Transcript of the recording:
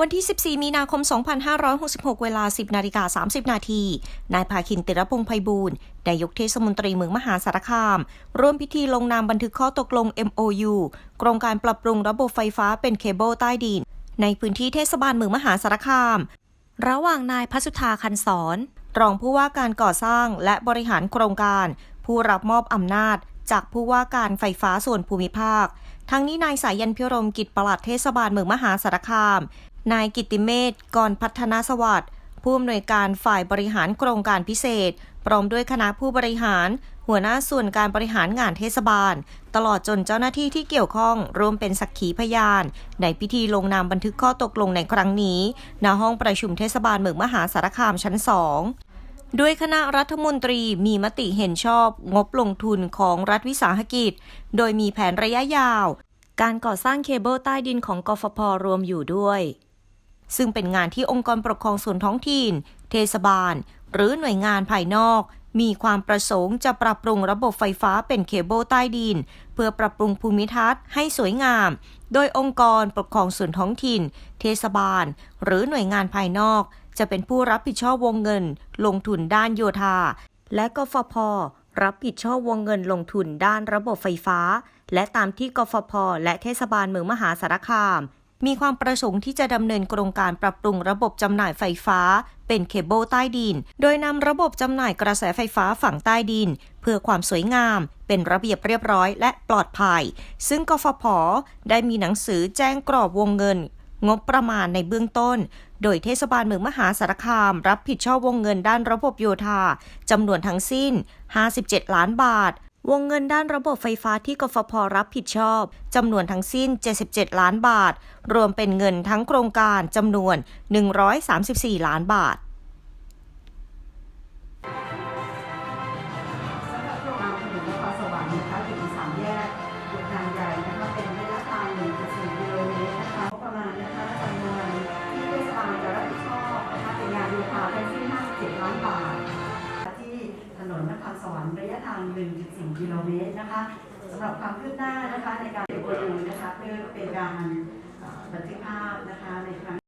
วันที่ 14 มีนาคม 2566 เวลา 10 นาฬิกา 30 นาที นายภาคินติรพงษ์ไพบูลย์นายกเทศมนตรีเมืองมหาสารคาม ร่วมพิธีลงนามบันทึกข้อตกลง MOU โครงการปรับปรุงระบบไฟฟ้าเป็นเคเบิลใต้ดิน ในพื้นที่เทศบาลเมืองมหาสารคาม ระหว่างนายพัสุธาคันสอนรองผู้ว่าการก่อสร้างและบริหารโครงการ ผู้รับมอบอำนาจ จากผู้ว่าการไฟฟ้าส่วนภูมิภาค ทั้งนี้นายสายันพิรมกิจปลัดเทศบาลเมืองมหาสารคาม นายกิติเมธกรพัฒนาสวัสดิ์ผู้อำนวยการฝ่ายบริหารโครงการพิเศษ พร้อมด้วยคณะผู้บริหาร หัวหน้าส่วนการบริหารงานเทศบาล ตลอดจนเจ้าหน้าที่ที่เกี่ยวข้องรวมเป็นสักขีพยาน ในพิธีลงนามบันทึกข้อตกลงในครั้งนี้ณห้องประชุมเทศบาลเมืองมหาสารคามชั้นสองด้วยคณะรัฐมนตรีมีมติเห็นชอบงบลงทุนของรัฐวิสาหกิจ โดยมีแผนระยะยาว การก่อสร้างเคเบิลใต้ดินของกฟผรวมอยู่ด้วย ซึ่งเป็นงานที่องค์กรปกครองส่วนท้องถิ่น เทศบาล หรือหน่วยงานภายนอก มีความประสงค์จะปรับปรุงระบบไฟฟ้าเป็นเคเบิลใต้ดิน เพื่อปรับปรุงภูมิทัศน์ให้สวยงาม โดยองค์กรปกครองส่วนท้องถิ่น เทศบาล หรือหน่วยงานภายนอก จะเป็นผู้รับผิดชอบวงเงิน ลงทุนด้านโยธา และกฟผรับผิดชอบวงเงินลงทุนด้านระบบไฟฟ้า และตามที่กฟผและเทศบาลเมืองมหาสารคาม มีความประสงค์ที่จะดำเนินโครงการปรับปรุงระบบจำหน่ายไฟฟ้า เป็นเคเบิลใต้ดิน โดยนำระบบจำหน่ายกระแสไฟฟ้าฝั่งใต้ดิน เพื่อความสวยงาม เป็นระเบียบเรียบร้อยและปลอดภัย ซึ่งกฟผ ได้มีหนังสือแจ้งกรอบวงเงิน งบประมาณในเบื้องต้น โดยเทศบาลเมืองมหาสารคาม รับผิดชอบวงเงินด้านระบบโยธาจำนวนทั้งสิ้น 57 ล้านบาท วงเงินด้านระบบไฟฟ้าที่กฟผรับผิดชอบจำนวนทั้งสิ้น 77 ล้านบาท รวมเป็นเงินทั้งโครงการจำนวน 134 ล้านบาทสำหรับโครงการถนนนครสวรรค์นะคะอยู่ที่สามแยกจุดทางใหญ่นะคะเป็นระยะทาง ทาง 1.4 กิโลเมตรนะคะสำหรับความคืบหน้านะคะในการเก็บตัวดูนะคะเพื่อเป็นการบันทึกภาพนะคะในครั้ง